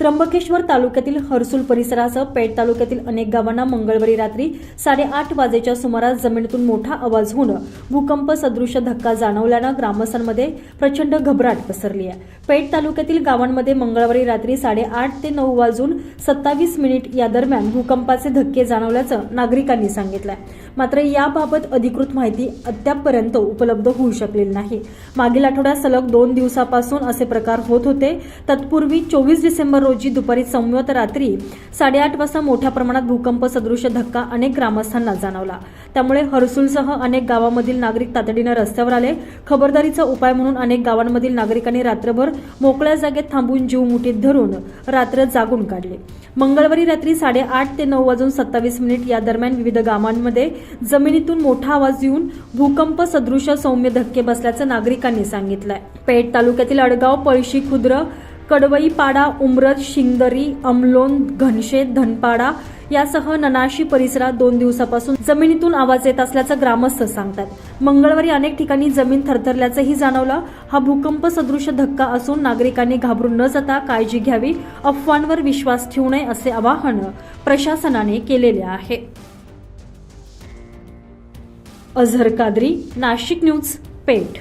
त्र्यंबकेश्वर तालुक्यातील हर्सुल परिसरासह पेठ तालुक्यातील अनेक गावांना मंगळवारी रात्री साडेआठ वाजेच्या सुमारास जमिनीतून मोठा आवाज होऊन भूकंप सदृश धक्का जाणवल्यानं ग्रामस्थांमध्ये प्रचंड घबराट पसरली आहे. पेठ तालुक्यातील गावांमध्ये मंगळवारी रात्री साडेआठ ते नऊ वाजून सत्तावीस मिनिट या दरम्यान भूकंपाचे धक्के जाणवल्याचं नागरिकांनी सांगितलं मात्र याबाबत अधिकृत माहिती अद्यापपर्यंत उपलब्ध होऊ शकलेली नाही. मागील आठवड्यात सलग दोन दिवसापासून असे प्रकार होत होते. तत्पूर्वी चोवीस डिसेंबर रोजी दुपारी संवत रात्री साडेआठ वाजता मोठ्या प्रमाणात भूकंप सदृश धक्का अनेक ग्रामस्थांना जाणवला. त्यामुळे हर्सुलसह अनेक गावामधील नागरिक तातडीनं रस्त्यावर आले. खबरदारीचा उपाय म्हणून अनेक गावांमधील नागरिकांनी रात्रभर मोकळ्या जागेत थांबून जीव मुठीत धरून रात्र जागून काढले. मंगळवारी रात्री साडेआठ ते नऊ वाजून सत्तावीस मिनिट या दरम्यान विविध गावांमध्ये जमिनीतून मोठा आवाज येऊन भूकंप सदृश सौम्य धक्के बसल्याचं नागरिकांनी सांगितलंय. पेठ तालुक्यातील अडगाव पळशी खुद्र कडवईपाडा उमरत शिंगदरी अमलोन घनशेत धनपाडा यासह ननाशी परिसरात दोन दिवसापासून जमिनीतून आवाज येत असल्याचं ग्रामस्थ सांगतात. मंगळवारी अनेक ठिकाणी जमीन थरथरल्याचंही जाणवलं. हा भूकंप सदृश धक्का असून नागरिकांनी घाबरून न जाता काळजी घ्यावी अफवांवर विश्वास ठेवू नये असे आवाहन प्रशासनाने केलेले आहे. अझहर कादरी नाशिक न्यूज पेठ.